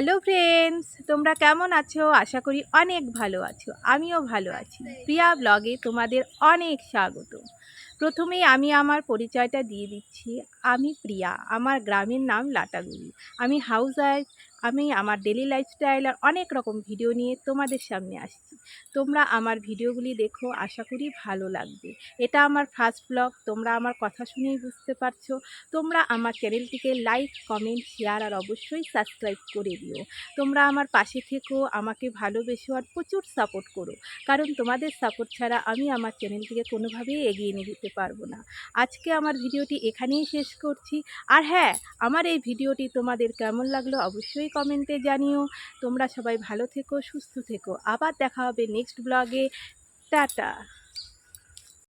Hello friends তোমরা কেমন আছো? আশা করি অনেক ভালো আছো। আমিও ভালো আছি। প্রিয়া ব্লগে তোমাদের অনেক স্বাগত। প্রথমে আমি আমার পরিচয়টা দিয়ে দিচ্ছি। আমি প্রিয়া। আমার গ্রামের নাম লাটাগুড়ি। আমি হাউস ওয়াইফ আমি আমার ডেলি লাইফস্টাইল আর অনেক রকম ভিডিও নিয়ে তোমাদের সামনে আসছি। তোমরা আমার ভিডিওগুলি দেখো, আশা করি ভালো লাগবে। এটা আমার ফার্স্ট ব্লগ তোমরা আমার কথা শুনেই বুঝতে পারছ। তোমরা আমার চ্যানেলটিকে লাইক কমেন্ট শেয়ার আর অবশ্যই সাবস্ক্রাইব করে দিও। তোমরা আমার পাশে থেকো, আমাকে ভালোবেসো আর প্রচুর সাপোর্ট করো। কারণ তোমাদের সাপোর্ট ছাড়া আমি আমার চ্যানেলটিকে কোনোভাবেই এগিয়ে নিয়ে যেতে পারব না। আজকে আমার ভিডিওটি এখানেই শেষ করছি। আর হ্যাঁ আমার এই ভিডিওটি তোমাদের কেমন লাগল কমেন্টে জানিও। তোমরা সবাই ভালো থেকো সুস্থ থেকো। আবার দেখা হবে নেক্সট ব্লগে। টাটা।